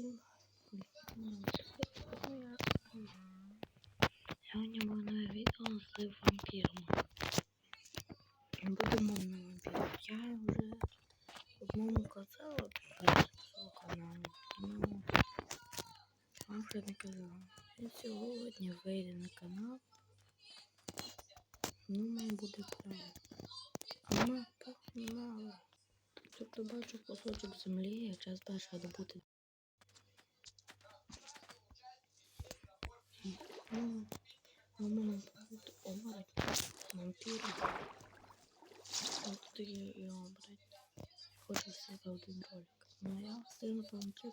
всім. Сьогодні буде відео з вампіром. Будемо на вампірів. Я вже одному казала цього каналу. Ну, вам вже не казала. І сьогодні вийде на канал. Ну, має буде правильно. А ми погнали. Тобто бачу кусочок землі, як час перша добути. Ну, тут оборотні, вампіри. Ось тут є і оборотні. Хочу все один ролик. Ну я сильно вампір.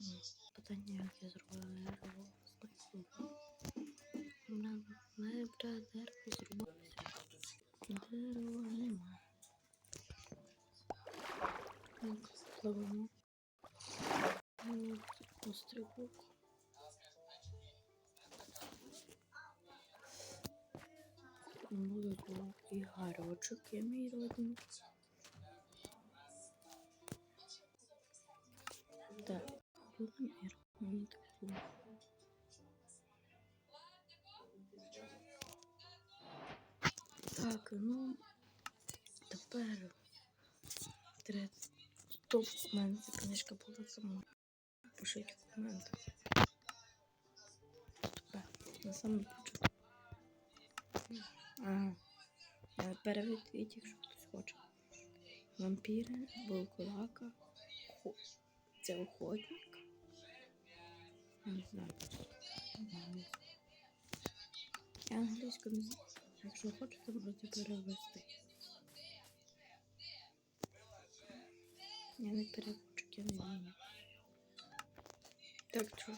М, Питання, як я зробила дерево. У мене треба дерево зробити. Дерева нема. Так, пливемо. Будуть і гарочок, я мій родний. Так, вампір. Мені так. Так, ну тепер треба. Стоп, у мене ця книжка була сама. Пишіть в коментах. Тепер на самому початку. Ага. Е, Переведіть, якщо хтось хоче. Вампіри, волкулака, хо... це охотник. Не знаю. Я англійською не знаю. Якщо хочете, можете перевести. Я не переводчик, я не вмію. Так що?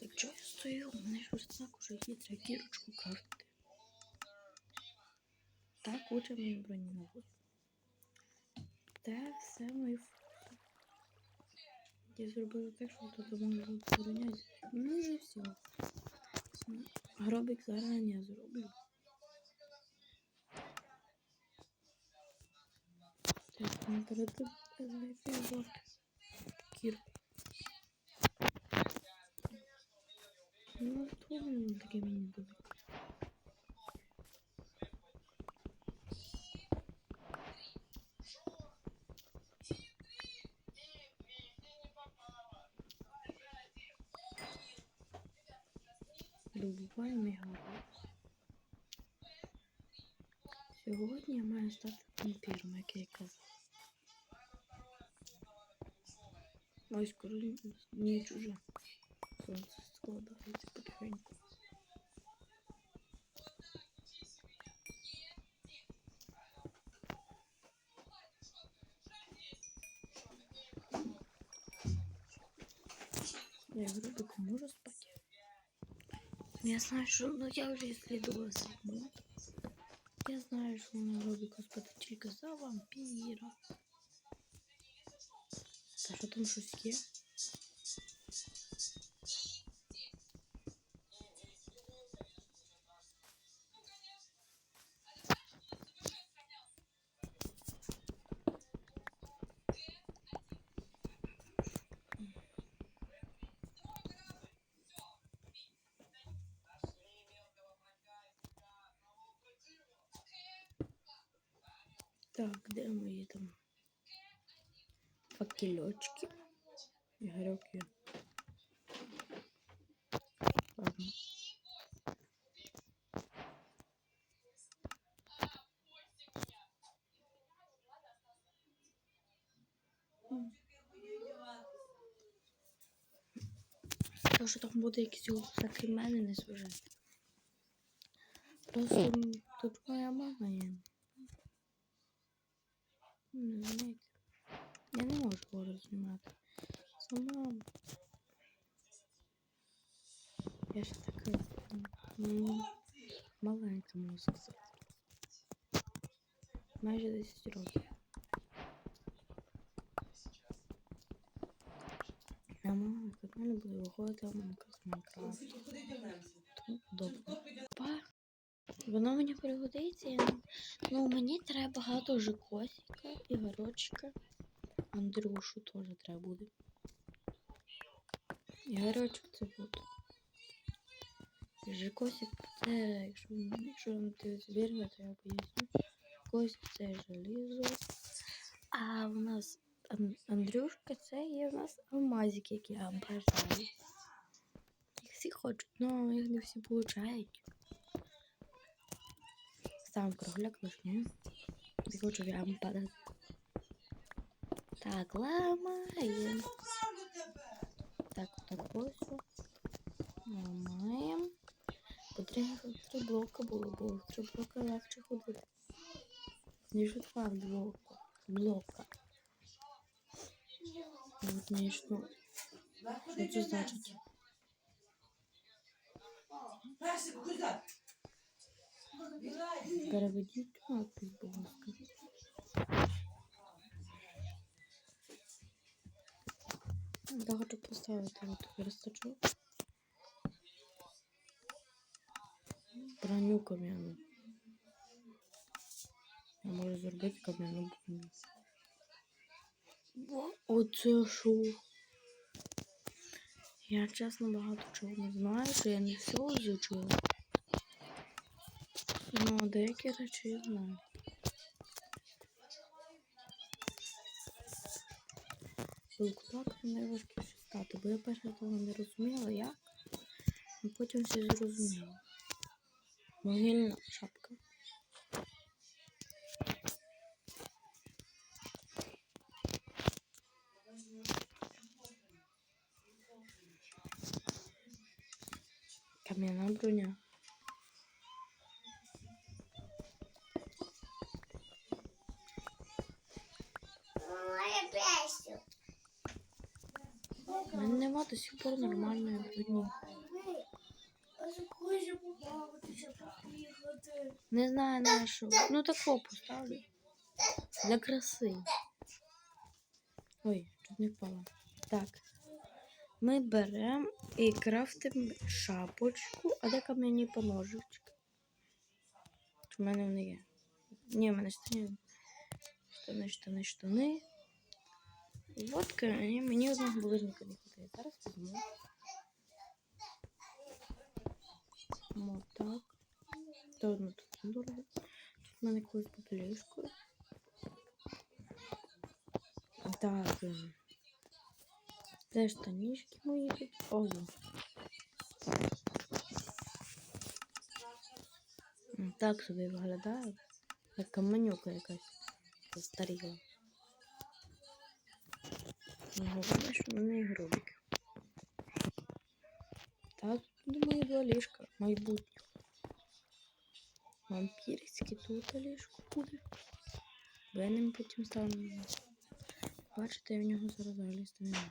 Так що я стою? У мене ж ось так уже є кірочку крафтити. Так уче мої броні наводять. Це все мої фото. Я зробила так, що тут можна бути броня. Ну вже все. Гробик зарані зроблю. Так, не перед знайти жовтий кір. Ну, то він таке мені буде. Сьогодні я маю стати вампіром, як я й казав. Ой, скоро ніч уже. Сонце складається потихеньку. Я гробику можу спати? Я знаю, що ну я вже исследовала свій мод. Я знаю, що на гробику господи тільки за вампіра. Та що там щось є? Так, де мої там факельочки? Ігорьок є. М. Що там буде якийсь закремлений сюжет. Просто тут моя мама є. Не знаєте. Я не можу гору знімати. Сама. Я ж така м, маленька, можу сказати. Майже 10 років. А мама, як в мене буде виходити мамка з Майнкрафту. Тому подобно. Па, Воно мені пригодиться. Ну, мені треба багато жикосика і горочка. Андрюшу теж треба буде. Ігорочок це буде. Жикосик це, якщо, вам ти звірга, то я поясню. Кость це желізо. А у нас Ан- Андрюшка це є у нас алмазик, який я бажаю. Їх всі хочуть, але їх не всі получають. Сам кругляк хочу я вам падати. Так, ламаємо. Так, так ось. Ламаємо. Бо треба три блока було, бо три блока легше ходити. Ніж два блока. Блока. Ну, Звісно. Що це значить? Переведіть надпись, будь ласка. Я хочу поставити от верстачок. Броню кам'яну. Я можу зробити кам'яну броню. Оце що? Я чесно багато чого не знаю, що я не все изучила. Ну, деякі речі я знаю. Кулак найважкіше стати, бо я перше того не розуміла, як, а потім все зрозуміла. Могильна шапка. Кам'яна броня. Моя песня. У мене нема до сих пор побавитися, поїхати. Не знаю на що. Ну тако поставлю. Для краси. Ой, тут не впала. Так. Ми беремо і крафтимо шапочку, а де кам'яні поножички? У мене вони є. Ні, в мене штани. Штани, штани, штани. Вот мені одного булижника не хватає. Зараз візьму. Вот так. Та одну тут дорого. Тут в мене колись попелюшку. Так. ем, Де штанішки мої тут? Ого. Так собі виглядає. Як каменюка якась застаріла. Головне, що вони і грубики. Так, думаю, два ліжка майбутнього. Вампірське тут ліжко буде. Я потім стану. Бачите, я в нього зараз залізти не можу.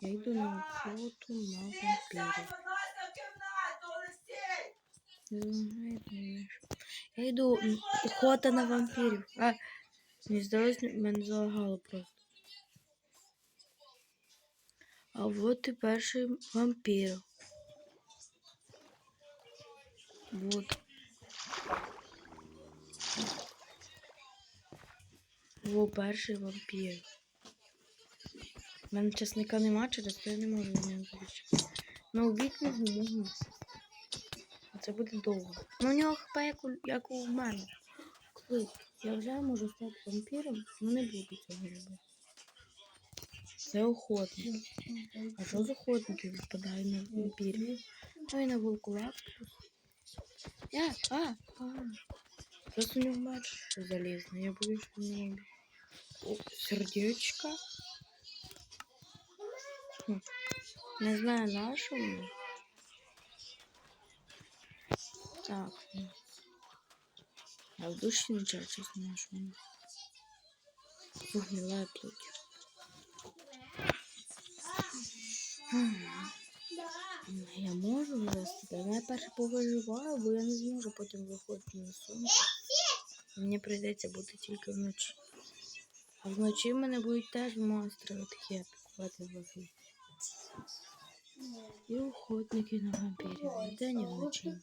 Я йду на охоту на вампірів. Я йду охота на вампірів. А, мені здалось, мене залагало просто. А вот і перший вампір. Вот. Во перший вампір. У мене часника нема, через то я не можу на нього залічити. Ну, убити можу, можу. А Це буде довго. Ну, у нього хп як у, як у мене. Я вже можу стати вампіром, ну не буду цього робити. Це охотник. А що з охотників випадає на вампірів? Ну і на волкулак. Я, а, а. Просто у нього меч залізний. Я боюсь, що в нього О, сердечко. Хм. Не знаю на що мені. Так. ну. Я в душі нічого чесно не що мені. Вугнила плоть. Я можу вивести, але я перше повиживаю, бо я не зможу потім виходити на сонце. Мені прийдеться бути тільки вночі. А вночі в мене будуть теж монстри такі атакувати вогні. І охотники на вампірів. День і вночі.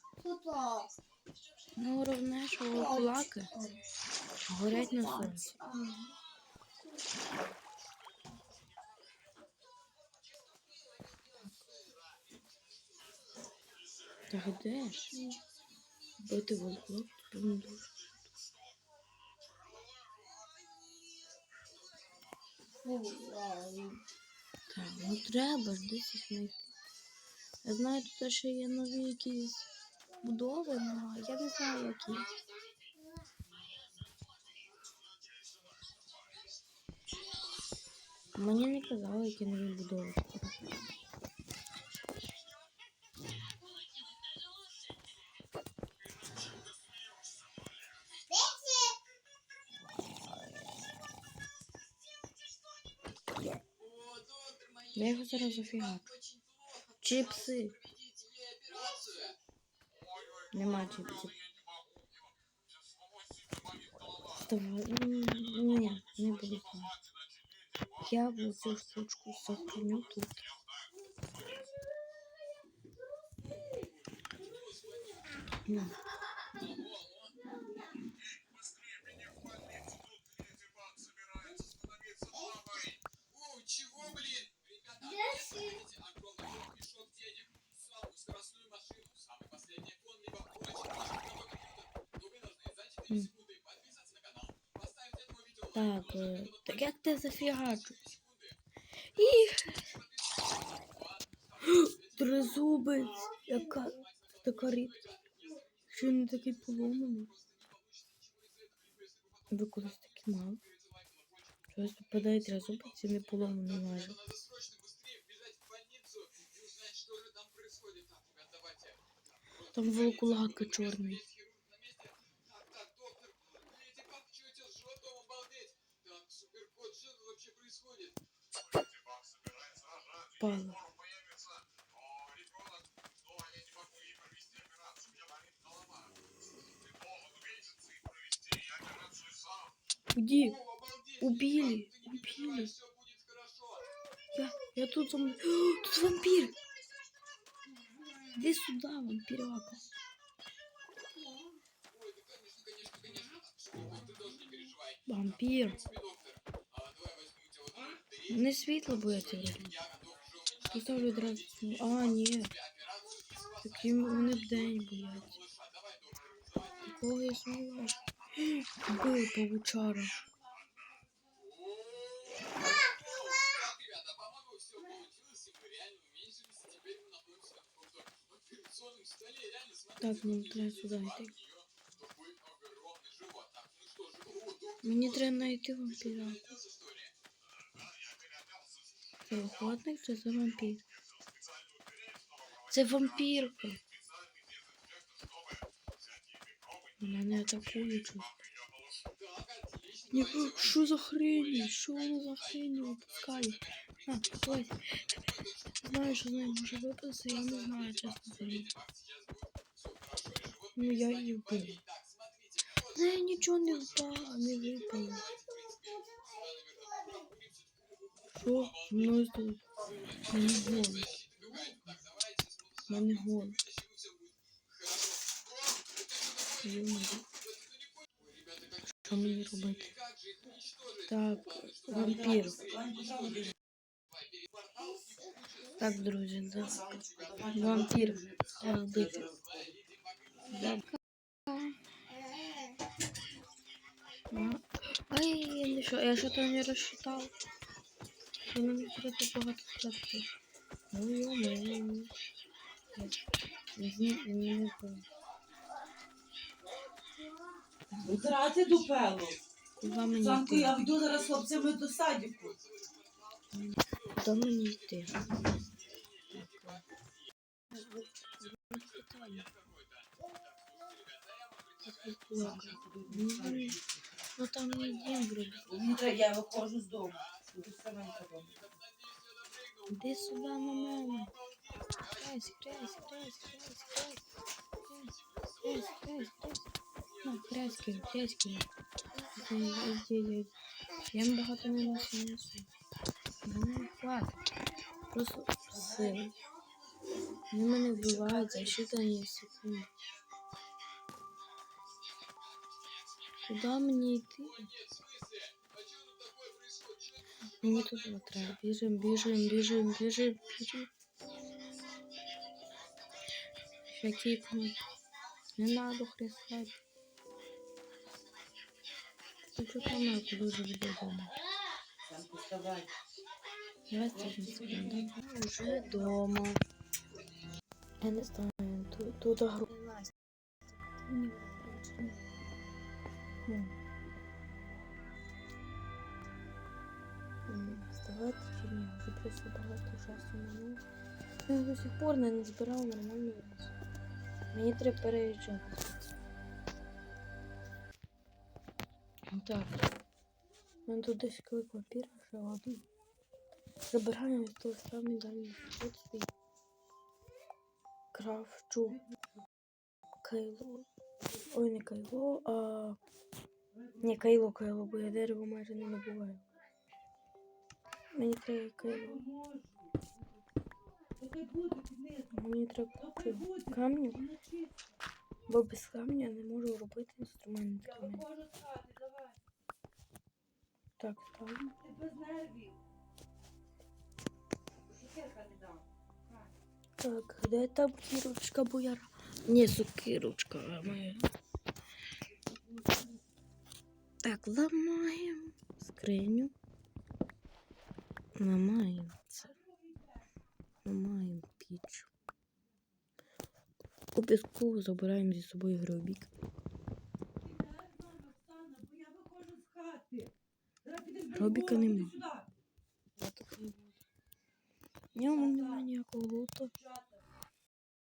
Ну, головне, що кулаки горять на сонці. Так де ж? Бити прям дуже. Так, ну треба ж десь їх знайти. Я знаю, тут ще є нові якісь будови, але я не знаю, які. Мені не казали, які нові будови. Я його зараз зафігачу. Чіпси. Нема чіпсів. Ні, не буду. Я в цю штучку сохраню тут. На. Так, е, так як ти зафігачу? 4 секунды. І тризубець, яка така рідка. Що він такий поломаний? Ви колись такі мали? Щось попадає тризубець і не поломаний майже. Надо срочно быстрее впала. Уйди. Убили. Убили. Я, я тут там, О, тут вампир. Иди сюда, вампирака. Вампир. Не світло буде. Поставлю одразу. сну- А, ні. тебе операцию и спасать Такі вони вдень бояться. малыша. Давай, доктор, давай. Кого я сумніваюся? Бив павучара. Так, ребята, по-моему, все получилось, и мы реально уменьшились, и теперь мы находимся на каком-то операционном столе. Реально, смотрите, Так, нам вот треба есть сюди два, йти. у неё такой огромный живот. Так, ну что же, о, доктор, Мені доктор, треба знайти ты что, вампіра. Це охотник чи це вампір? Це вампірка. Мене атакують. щось. Так. Ні, що за хрень? Що воно за хрень випускає? А, ой. Знаю, що з нею може випасти, я не знаю, чесно говоря. Ну я її вбив. З неї нічого не впало, не випало. Що? Зі мною тут? Мене голос. Мене голос. Йо-моє. Що мені робити? Так, вампір. Так, друзі, да. Вампір. Треба вбити. Да. А, Ай, я не що, я що-то не розчитав. Нам треба багато сказати. Ну, не, не знаю. Втрати дупелу. Куди мені Санку, йти? я йду зараз з хлопцями до садіку. Куди мені йти? Ну там не дім. Мені треба, я виходжу з дому. Буду саменька вдома. Іди сюди на мене. Крась, крась, крась, крась, крась. Крась, крась, крась. На, крась кину, крась кину. Іди, іди, іди. Я їм багато не носу, не несу. Мене хватить. Просто сили. Вони мене вбивають за считані секунди. Куди мені йти? Мені тут не треба. Біжим, біжим, біжим, біжим, біжим. Ще кікнуть. Не надо хрестати. Ну що там я. Давай скажем секунду. Уже дома. Я не знаю, тут, тут гру. Вставати чи ні? Просто багато часу минуло. Я до сих пор не назбирав нормальну рис. Мені треба переїжджати. Так. У мене тут десь клик вампіра ще один. Забираємо з того самий дальній свій. Крафчу. Кайло. Ой, не кайло, а. Не кайло, кайло, бо я дерево майже не набуваю. Мені треба піднизу. Мені треба буде. камню, бо без камня не можу робити давай. Так, дам. Так, де там кірочка бояра? Не сукирочка, моя. Так, ламаємо скриню. Ламаємо це. Ламаємо піч. Обов'язково забираємо зі собою гробік. Гробіка я нема. В ньому немає ніякого. Дівчата,